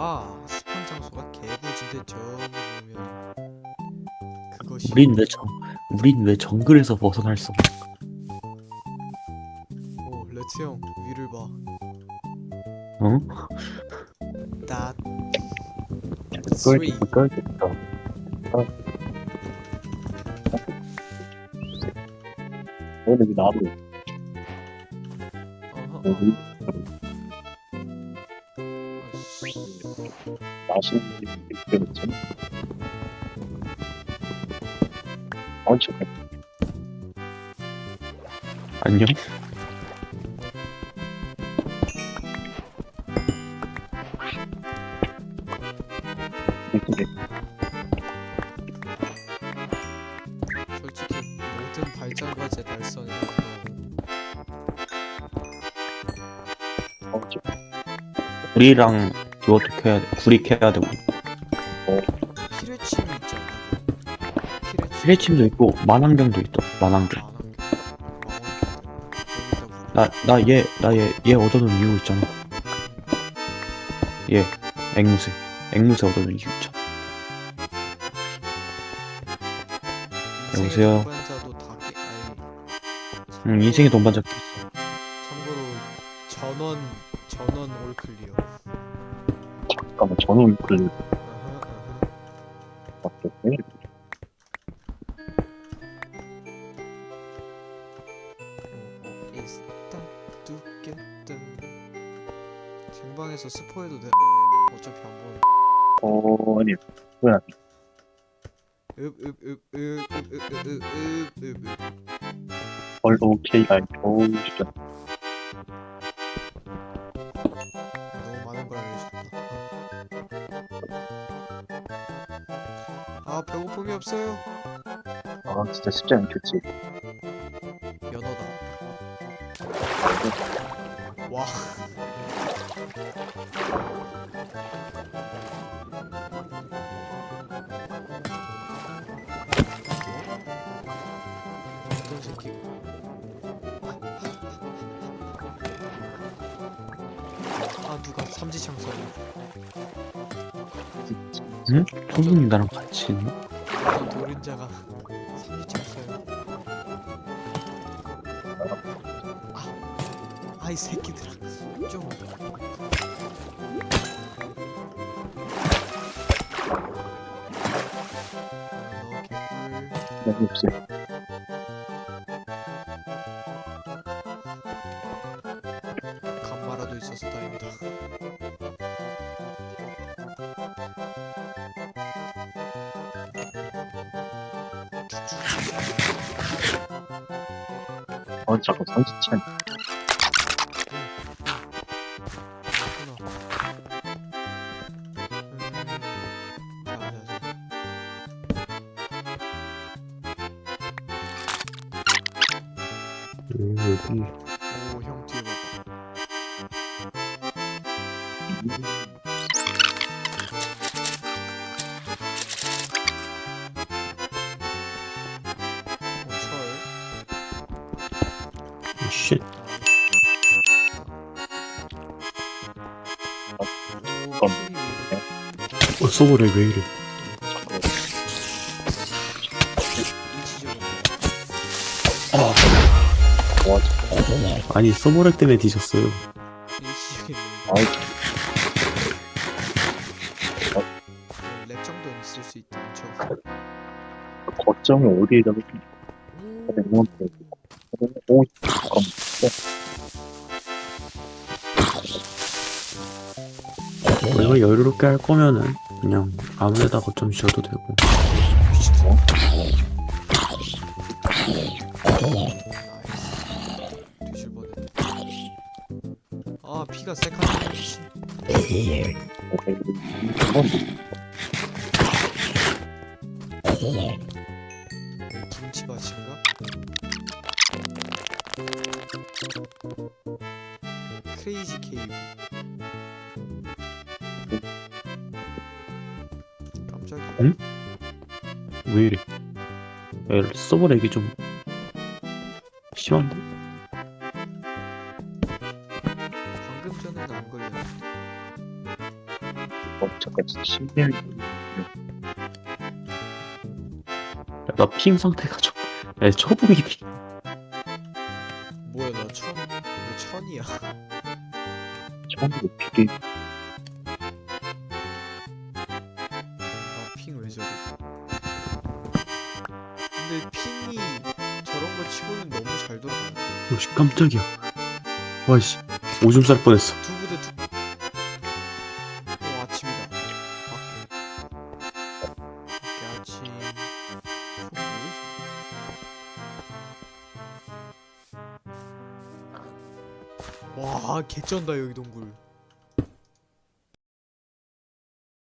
와 스폰 장소가 개구진데 저기 보면 그것이 우린 왜 정, 우린 왜 정글에서 벗어날 수 없어? 오 레츠 형 위를 봐 어? 닷 끌, 끌겠다. 오늘 왜 나무 어허 여기? 자신이 있겠죠. 아니죠. 안녕. 솔직히 모든 발전과 재발전이라는 건 우리랑 이것도 켜야 돼. 구리 켜야 되고. 피레침이 있잖아 피레침 피레침도 있고 만환경도 있다. 만환경. 망원경 나 나 얘 나 얘 얘 얻어놓은 이유 있잖아. 얘 앵무새 앵무새 얻어놓은 이유 있잖아. 여보세요? 동반자도 다 깨, 아니 응 인생의 동반자 있어. 참고로 전원 전원 올 클리어 잠깐만 그 오, 있다 두겠다 생방에서 스포해도 돼. 어차피 안 보는 어 아니 뭐야 읍읍읍읍읍읍읍읍읍 헐 오케이 아니 겨우 진짜 아 배고픔이 없어요. 아 진짜 쉽지 않겠지. 연어다. 와. 어떤 새끼 아 누가 삼지창 쏘네 응? 소문이 나랑 같이 있나? 도른자가 삼지창 쏘요 아, 아이 새끼들아 좀 너무 없어요 간마라도 있어서 다행이다. 어 잠깐 삼십천 음, 여기. 쉿. 어, 서버래 왜 이래? 아니 소모렉 때문에 뒤졌어요. 아이. 정도 있을 수 있다. 저. 거점이 어디에 잡았습니까? 음. 랩몬스터. 오, 오 잠깐 내가 여유롭게 할 거면은 그냥 아무데다가 좀 쉬어도 되고. 뒤질 뻔했네. 아 피가 세 칸. 씨. 오케이 김치밭인가? 크레이지 케이브. 깜짝이야. 응? 왜 이래? 야, 서버 렉이 좀 심한데? 방금 전에는 안 걸렸는데. 어, 잠깐, 신기한 나핑 상태가 좀애 초보이기 왜 천이야 처음으로 피게 나핑 왜 저래? 근데 핑이 저런 거 치고는 너무 잘 돌아가는데. 오씨 깜짝이야. 와씨 오줌 쌀 뻔했어. 두 와 개쩐다 여기 동굴